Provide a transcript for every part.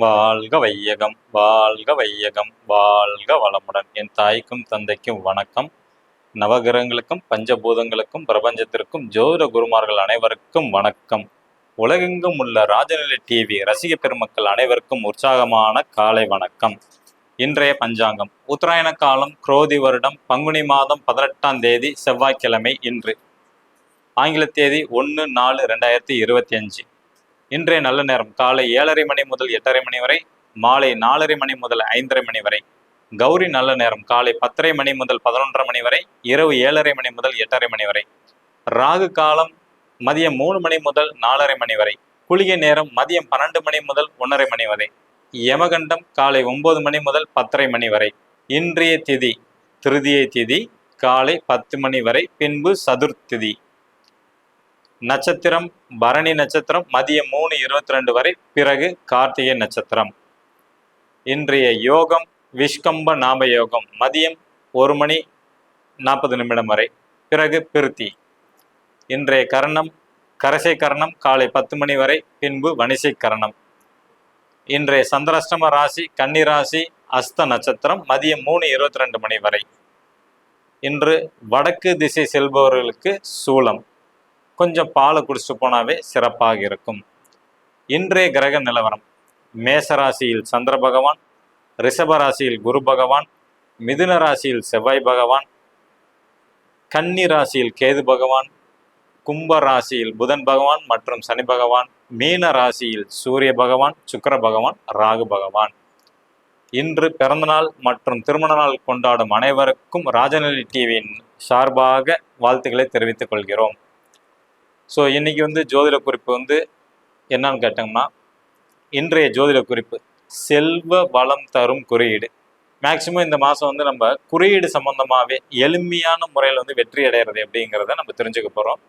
வாழ்க வையகம் வாழ்க வையகம் வாழ்க வளமுடன். என் தாய்க்கும் தந்தைக்கும் வணக்கம். நவகிரகங்களுக்கும் பஞ்சபூதங்களுக்கும் பிரபஞ்சத்திற்கும் ஜோதிட குருமார்கள் அனைவருக்கும் வணக்கம். உலகெங்கும் உள்ள ராஜநிலை டிவி ரசிக பெருமக்கள் அனைவருக்கும் உற்சாகமான காலை வணக்கம். இன்றைய பஞ்சாங்கம். உத்தராயண காலம் குரோதி வருடம் பங்குனி மாதம் பதினெட்டாம் தேதி செவ்வாய்க்கிழமை இன்று. ஆங்கில தேதி ஒன்று நாலு ரெண்டாயிரத்தி இருபத்தி அஞ்சு. இன்றைய நல்ல நேரம். காலை ஏழரை மணி முதல் எட்டரை மணி வரை மாலை நாலரை மணி முதல் ஐந்தரை மணி வரை. கௌரி நல்ல நேரம். காலை பத்தரை மணி முதல் பதினொன்றரை மணி வரை இரவு ஏழரை மணி முதல் எட்டரை மணி வரை. ராகு காலம் மதியம் மூணு மணி முதல் நாலரை மணி வரை. குளிகை நேரம் மதியம் பன்னெண்டு மணி முதல் ஒன்றரை மணி வரை. யமகண்டம் காலை ஒன்பது மணி முதல் பத்தரை மணி வரை. இன்றைய திதி திருதியை திதி காலை பத்து மணி வரை. பின்பு சதுர்த்திதி. நட்சத்திரம் பரணி நட்சத்திரம் மதியம் மூணு இருபத்தி ரெண்டு வரை பிறகு கார்த்திகை நட்சத்திரம். இன்றைய யோகம் விஷ்கம்ப நாம யோகம் மதியம் ஒரு மணி நாற்பது நிமிடம் வரை பிறகு பிருத்தி. இன்றைய கரணம் கரசை கரணம் காலை பத்து மணி வரை பின்பு வணிசை கரணம். இன்றைய சந்திராஷ்டம ராசி கன்னி ராசி அஸ்த நட்சத்திரம் மதியம் மூணு இருபத்தி ரெண்டு மணி வரை. இன்று வடக்கு திசை செல்பவர்களுக்கு சூலம். கொஞ்சம் பாலை குடிச்சிட்டு போனாவே சிறப்பாக இருக்கும். இன்றைய கிரக நிலவரம். மேசராசியில் சந்திர பகவான் ரிஷபராசியில் குரு பகவான் மிதுன ராசியில் செவ்வாய் பகவான் கன்னி ராசியில் கேது பகவான் கும்ப ராசியில் புதன் பகவான் மற்றும் சனி பகவான் மீன ராசியில் சூரிய பகவான் சுக்கிர பகவான் ராகு பகவான். இன்று பிறந்தநாள் மற்றும் திருமண நாள் கொண்டாடும் அனைவருக்கும் ராஜநிலை டிவியின் சார்பாக வாழ்த்துக்களை தெரிவித்துக் கொள்கிறோம். ஸோ இன்றைக்கி வந்து ஜோதிட குறிப்பு வந்து என்னன்னு கேட்டோம்னா இன்றைய ஜோதிட குறிப்பு செல்வ வளம் தரும் குறியீடு. மேக்சிமம் இந்த மாதம் வந்து நம்ம குறியீடு சம்மந்தமாகவே எளிமையான முறையில் வந்து வெற்றி அடைகிறது அப்படிங்கிறத நம்ம தெரிஞ்சுக்க போகிறோம்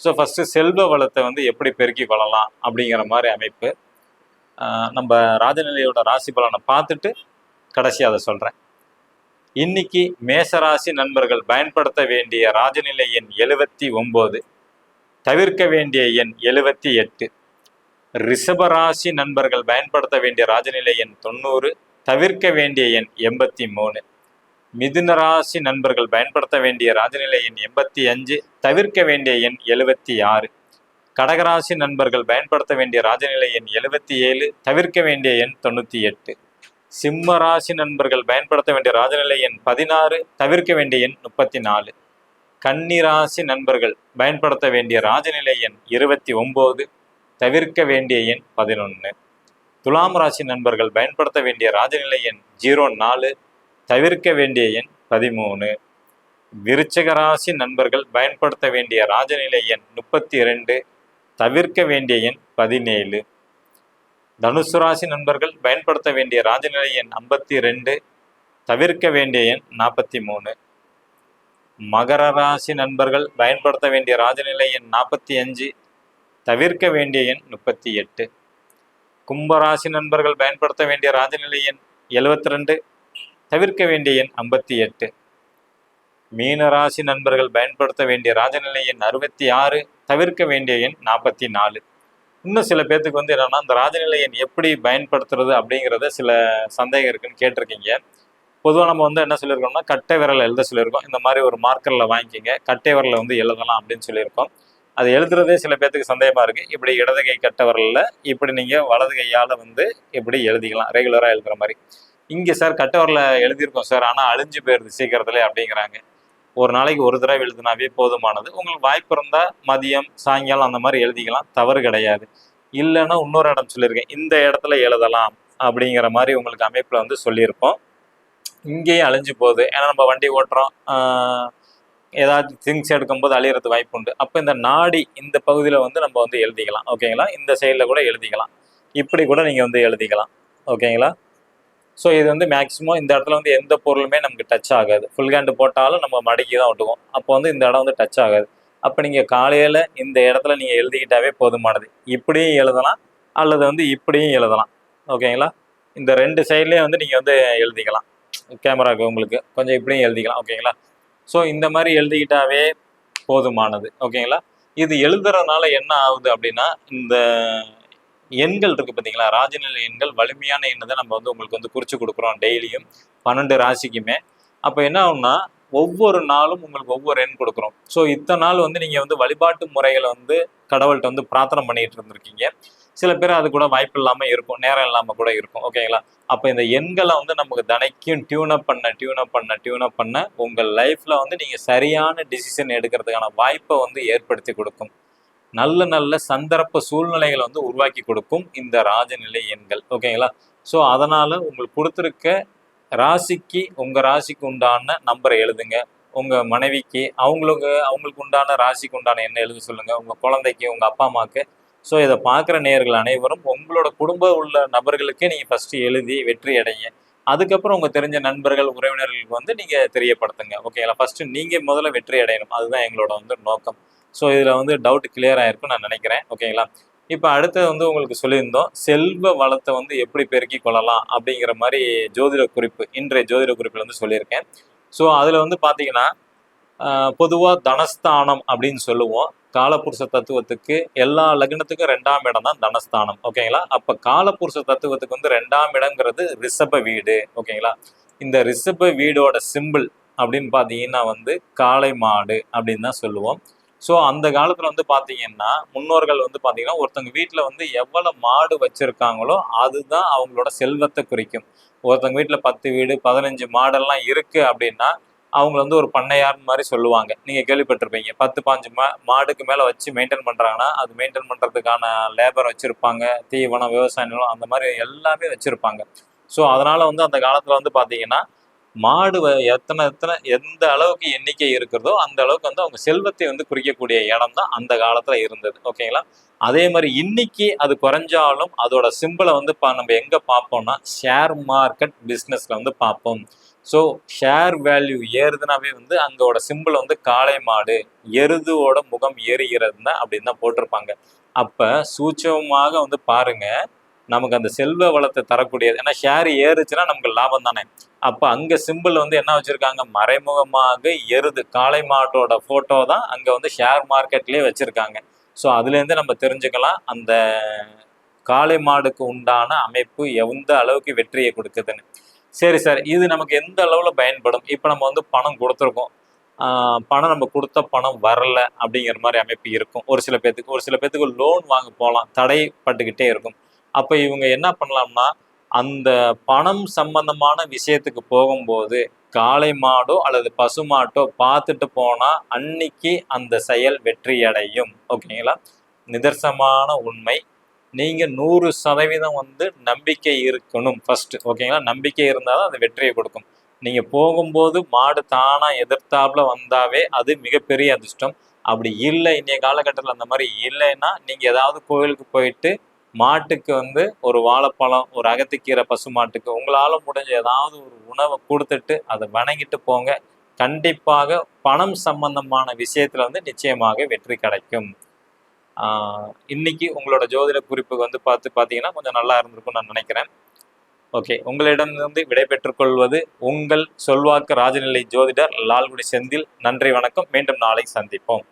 ஸோ ஃபஸ்ட்டு செல்வ வளத்தை வந்து எப்படி பெருக்கி வளரலாம் அப்படிங்கிற மாதிரி அமைப்பு. நம்ம ராஜநிலையோட ராசி பலனை பார்த்துட்டு கடைசி அதை சொல்கிறேன் இன்னைக்கு மேசராசி நண்பர்கள் பயன்படுத்த வேண்டிய ராஜநிலை எண் எழுவத்தி ஒம்பது. தவிர்க்க வேண்டிய எண் எழுபத்தி எட்டு. ரிஷபராசி நண்பர்கள் பயன்படுத்த வேண்டிய ராஜநிலை எண் தொண்ணூறு தவிர்க்க வேண்டிய எண் எண்பத்தி மூணு. மிதுன ராசி நண்பர்கள் பயன்படுத்த வேண்டிய ராஜநிலை எண் எண்பத்தி அஞ்சு தவிர்க்க வேண்டிய எண் எழுபத்தி ஆறு. கடகராசி நண்பர்கள் பயன்படுத்த வேண்டிய ராஜநிலை எண் எழுபத்தி ஏழு தவிர்க்க வேண்டிய எண் தொண்ணூற்றி எட்டு. சிம்ம ராசி நண்பர்கள் பயன்படுத்த வேண்டிய ராஜநிலை எண் பதினாறு தவிர்க்க வேண்டிய எண் முப்பத்தி நாலு. கன்னிராசி நண்பர்கள் பயன்படுத்த வேண்டிய ராஜநிலை எண் இருபத்தி ஒம்பது தவிர்க்க வேண்டிய எண் பதினொன்று துலாம் ராசி நண்பர்கள் பயன்படுத்த வேண்டிய ராஜநிலை எண் ஜீரோ நாலு தவிர்க்க வேண்டிய எண் பதிமூணு. விருச்சக ராசி நண்பர்கள் பயன்படுத்த வேண்டிய ராஜநிலை எண் முப்பத்தி இரண்டு தவிர்க்க வேண்டிய எண் பதினேழு. தனுசு ராசி நண்பர்கள் பயன்படுத்த வேண்டிய ராஜநிலை எண் ஐம்பத்தி ரெண்டு தவிர்க்க வேண்டிய எண் நாற்பத்தி மூணு. மகர ராசி நண்பர்கள் பயன்படுத்த வேண்டிய ராஜநிலை எண் நாற்பத்தி அஞ்சு தவிர்க்க வேண்டிய எண் முப்பத்தி எட்டு. கும்பராசி நண்பர்கள் பயன்படுத்த வேண்டிய ராஜநிலை எண் எழுபத்தி ரெண்டு தவிர்க்க வேண்டிய எண் ஐம்பத்தி எட்டு. மீன ராசி நண்பர்கள் பயன்படுத்த வேண்டிய ராஜநிலை எண் அறுபத்தி ஆறு தவிர்க்க வேண்டிய எண் நாற்பத்தி நாலு. இன்னும் சில பேர்த்துக்கு வந்து என்னென்னா இந்த ராஜநிலை எண் எப்படி பயன்படுத்துறது அப்படிங்கிறத சில சந்தேகம் இருக்குன்னு கேட்டிருக்கீங்க. பொதுவாக நம்ம வந்து என்ன சொல்லியிருக்கோம்னா கட்டை விரலை எழுத சொல்லியிருக்கோம். இந்த மாதிரி ஒரு மார்க்கரில் வாங்கிக்கிங்க. கட்டை விரலை வந்து எழுதலாம் அப்படின்னு சொல்லியிருக்கோம். அது எழுதுறதே சில பேர்த்துக்கு சந்தேகமாக இருக்குது இப்படி இடது கை கட்டை விரலில் இப்படி நீங்கள் வலது கையால் வந்து இப்படி எழுதிக்கலாம். ரெகுலராக எழுதுகிற மாதிரி. இங்கே சார் கட்டை விரலை எழுதியிருக்கோம் சார் ஆனால் அழிஞ்சு போயிடுது சீக்கிரத்துல அப்படிங்கிறாங்க. ஒரு நாளைக்கு ஒரு தடவை எழுதினாவே போதுமானது. உங்களுக்கு வாய்ப்பு இருந்தால் மதியம் சாயங்காலம் அந்த மாதிரி எழுதிக்கலாம். தவறு கிடையாது. இல்லைன்னா இன்னொரு இடம் சொல்லியிருக்கேன். இந்த இடத்துல எழுதலாம் அப்படிங்கிற மாதிரி உங்களுக்கு அமைப்பில் வந்து சொல்லியிருப்போம். இங்கேயும் அழிஞ்சு போகுது. ஏன்னா நம்ம வண்டி ஓட்டுறோம். ஏதாவது திங்ஸ் எடுக்கும்போது அழியறது வாய்ப்பு உண்டு. அப்போ இந்த நாடி இந்த பகுதியில் வந்து நம்ம வந்து எழுதிக்கலாம். ஓகேங்களா இந்த சைடில் கூட எழுதிக்கலாம். இப்படி கூட நீங்கள் வந்து எழுதிக்கலாம். ஓகேங்களா ஸோ இது வந்து மேக்ஸிமம் இந்த இடத்துல வந்து எந்த பொருளுமே நமக்கு டச் ஆகாது. ஃபுல் ஹேண்டு போட்டாலும் நம்ம மடக்கி தான் ஒட்டுவோம் அப்போ வந்து இந்த இடம் வந்து டச் ஆகாது. அப்போ நீங்கள் காலையில் இந்த இடத்துல நீங்கள் எழுதிக்கிட்டாவே போதுமானது. இப்படியும் எழுதலாம். அல்லது வந்து இப்படியும் எழுதலாம். ஓகேங்களா இந்த ரெண்டு சைட்லேயும் வந்து நீங்கள் வந்து எழுதிக்கலாம். கேமராவுக்கு உங்களுக்கு கொஞ்சம் இப்படியும் எழுதிக்கலாம் ஓகேங்களா? ஸோ இந்த மாதிரி எழுதிக்கிட்டாவே போதுமானது ஓகேங்களா? இது எழுதுறதுனால என்ன ஆகுது அப்படின்னா இந்த எண்கள் இருக்குது பார்த்தீங்களா? ராஜநிலை எண்கள் வலிமையான எண்ணை தான் நம்ம வந்து உங்களுக்கு வந்து குறித்து கொடுக்குறோம் டெய்லியும் பன்னெண்டு ராசிக்குமே. அப்போ என்ன ஆகும்னா ஒவ்வொரு நாளும் உங்களுக்கு ஒவ்வொரு எண் கொடுக்குறோம். ஸோ இத்தனை நாள் வந்து நீங்கள் வந்து வழிபாட்டு முறைகளை வந்து கடவுள்கிட்ட வந்து பிரார்த்தனை பண்ணிகிட்டு இருந்திருக்கீங்க. சில பேர் அது கூட வாய்ப்பு இல்லாமல் இருக்கும் நேரம் இல்லாமல் கூட இருக்கும். ஓகேங்களா அப்போ இந்த எண்களை வந்து நமக்கு தனைக்கும் டியூனப் பண்ண டியூனப் பண்ண டியூனப் பண்ண உங்கள் லைஃப்பில் வந்து நீங்கள் சரியான டிசிஷன் எடுக்கிறதுக்கான வாய்ப்பை வந்து ஏற்படுத்தி கொடுக்கும். நல்ல நல்ல சந்தர்ப்ப சூழ்நிலைகளை வந்து உருவாக்கி கொடுக்கும் இந்த ராஜநிலை எண்கள். ஓகேங்களா ஸோ அதனால் உங்களுக்கு கொடுத்துருக்க ராசிக்கு உங்கள் ராசிக்கு உண்டான நம்பரை எழுதுங்க. உங்கள் மனைவிக்கு அவங்களுக்கு அவங்களுக்கு உண்டான ராசிக்கு உண்டான எண்ணை எழுத சொல்லுங்கள் உங்கள் குழந்தைக்கு உங்கள் அப்பா அம்மாவுக்கு ஸோ இதை பார்க்குற நேர்கள் அனைவரும் உங்களோட குடும்ப உள்ள நபர்களுக்கே நீங்கள் ஃபஸ்ட்டு எழுதி வெற்றி அடைங்க அதுக்கப்புறம் உங்கள் தெரிஞ்ச நண்பர்கள் உறவினர்களுக்கு வந்து நீங்கள் தெரியப்படுத்துங்க. ஓகேங்களா ஃபஸ்ட்டு நீங்கள் முதல்ல வெற்றி அடையணும். அதுதான் எங்களோட வந்து நோக்கம். ஸோ இதில் வந்து டவுட் கிளியர் ஆகிருக்கும் நான் நினைக்கிறேன். ஓகேங்களா இப்போ அடுத்தது வந்து உங்களுக்கு சொல்லியிருந்தோம் செல்வ வளத்தை வந்து எப்படி பெருக்கி கொள்ளலாம் அப்படிங்கிற மாதிரி ஜோதிட குறிப்பு இன்றைய ஜோதிட குறிப்பில் வந்து சொல்லியிருக்கேன். ஸோ அதில் வந்து பார்த்தீங்கன்னா பொதுவாக தனஸ்தானம் அப்படின்னு சொல்லுவோம். காலபுருஷ தத்துவத்துக்கு எல்லா லக்னத்துக்கும் ரெண்டாம் இடம் தான் தனஸ்தானம். ஓகேங்களா? அப்போ காலபுருஷ தத்துவத்துக்கு வந்து ரெண்டாம் இடங்கிறது ரிஷப வீடு. ஓகேங்களா? இந்த ரிஷப வீடோட சிம்பிள் அப்படின்னு பார்த்தீங்கன்னா வந்து காளை மாடு அப்படின்னு தான் சொல்லுவோம். ஸோ அந்த காலத்தில் வந்து பார்த்தீங்கன்னா முன்னோர்கள் வந்து பார்த்தீங்கன்னா ஒருத்தவங்க வீட்டில் வந்து எவ்வளோ மாடு வச்சுருக்காங்களோ அதுதான் அவங்களோட செல்வத்தை குறிக்கும். ஒருத்தவங்க வீட்டில் பத்து வீடு பதினஞ்சு மாடெல்லாம் இருக்குது அப்படின்னா அவங்க வந்து ஒரு பண்ணையார் மாதிரி சொல்லுவாங்க. நீங்கள் கேள்விப்பட்டிருப்பீங்க. பத்து பாஞ்சு மா மாடுக்கு மேலே வச்சு மெயின்டைன் பண்ணுறாங்கன்னா அது மெயின்டைன் பண்ணுறதுக்கான லேபர் வச்சுருப்பாங்க. தீவனம் விவசாய நிலம் அந்த மாதிரி எல்லாமே வச்சுருப்பாங்க. ஸோ அதனால் வந்து அந்த காலத்தில் வந்து பார்த்தீங்கன்னா மாடு வ- எத்தனை எத்தனை எந்த அளவுக்கு எண்ணிக்கை இருக்கிறதோ அந்த அளவுக்கு வந்து அவங்க செல்வத்தை வந்து குறிக்கக்கூடிய இடம் தான் அந்த காலத்துல இருந்தது. ஓகேங்களா அதே மாதிரி இன்னைக்கு அது குறைஞ்சாலும் அதோட சிம்பிளை வந்து பா நம்ம எங்க பார்ப்போம்னா ஷேர் மார்க்கெட் பிஸ்னஸ்ல வந்து பார்ப்போம். ஸோ ஷேர் வேல்யூ ஏறுதுனாவே வந்து அங்கோட சிம்பிள் வந்து காளை மாடு எருதுவோட முகம் ஏறுகிறது அப்படின்னு தான் போட்டிருப்பாங்க. அப்போ சூட்சமாக வந்து பாருங்க நமக்கு அந்த செல்வ வளத்தை தரக்கூடியது. ஏன்னா ஷேர் ஏறுச்சுன்னா நமக்கு லாபம் தானே. அப்போ அங்கே சிம்பிள் வந்து என்ன வச்சுருக்காங்க? மறைமுகமாக எருது காளை மாட்டோட ஃபோட்டோ தான் அங்கே வந்து ஷேர் மார்க்கெட்லேயே வச்சுருக்காங்க. ஸோ அதுலேருந்து நம்ம தெரிஞ்சுக்கலாம் அந்த காளை மாடுக்கு உண்டான அமைப்பு எந்த அளவுக்கு வெற்றியை கொடுக்குதுன்னு. சரி சார் இது நமக்கு எந்த அளவில் பயன்படும்? இப்போ நம்ம வந்து பணம் கொடுத்துருக்கோம். பணம் நம்ம கொடுத்த பணம் வரல அப்படிங்கிற மாதிரி அமைப்பு இருக்கும். ஒரு சில பேர்த்துக்கு ஒரு சில பேர்த்துக்கு லோன் வாங்க போகலாம் தடைப்பட்டுக்கிட்டே இருக்கும். அப்போ இவங்க என்ன பண்ணலாம்னா அந்த பணம் சம்பந்தமான விஷயத்துக்கு போகும்போது காளை மாடோ அல்லது பசு மாட்டோ பார்த்துட்டு போனால் அன்னைக்கு அந்த செயல் வெற்றி அடையும் ஓகேங்களா? நிதர்சனமான உண்மை. நீங்கள் நூறு சதவீதம் வந்து நம்பிக்கை இருக்கணும் ஃபஸ்ட்டு ஓகேங்களா நம்பிக்கை இருந்தால் தான் அது வெற்றியை கொடுக்கும். நீங்கள் போகும்போது மாடு தானாக எதிர்த்தாப்புல வந்தாவே அது மிகப்பெரிய அதிர்ஷ்டம். அப்படி இல்லை இன்றைய காலகட்டத்தில் அந்த மாதிரி இல்லைன்னா நீங்கள் ஏதாவது கோயிலுக்கு போயிட்டு மாட்டுக்கு வந்து ஒரு வாழைப்பழம் ஒரு அகத்துக்கீரை பசு மாட்டுக்கு உங்களால் முடிஞ்ச ஏதாவது ஒரு உணவை கொடுத்துட்டு அதை வணங்கிட்டு போங்க. கண்டிப்பாக பணம் சம்பந்தமான விஷயத்துல வந்து நிச்சயமாக வெற்றி கிடைக்கும். இன்னைக்கு உங்களோட ஜோதிட குறிப்பு வந்து பார்த்து பார்த்தீங்கன்னா கொஞ்சம் நல்லா இருந்திருக்கும்னு நான் நினைக்கிறேன். ஓகே உங்களிடமிருந்து விடைபெற்றுக் கொள்வது உங்கள் சொல்வாக்கு ராஜநிலை ஜோதிடர் லால்குடி செந்தில். நன்றி வணக்கம். மீண்டும் நாளை சந்திப்போம்.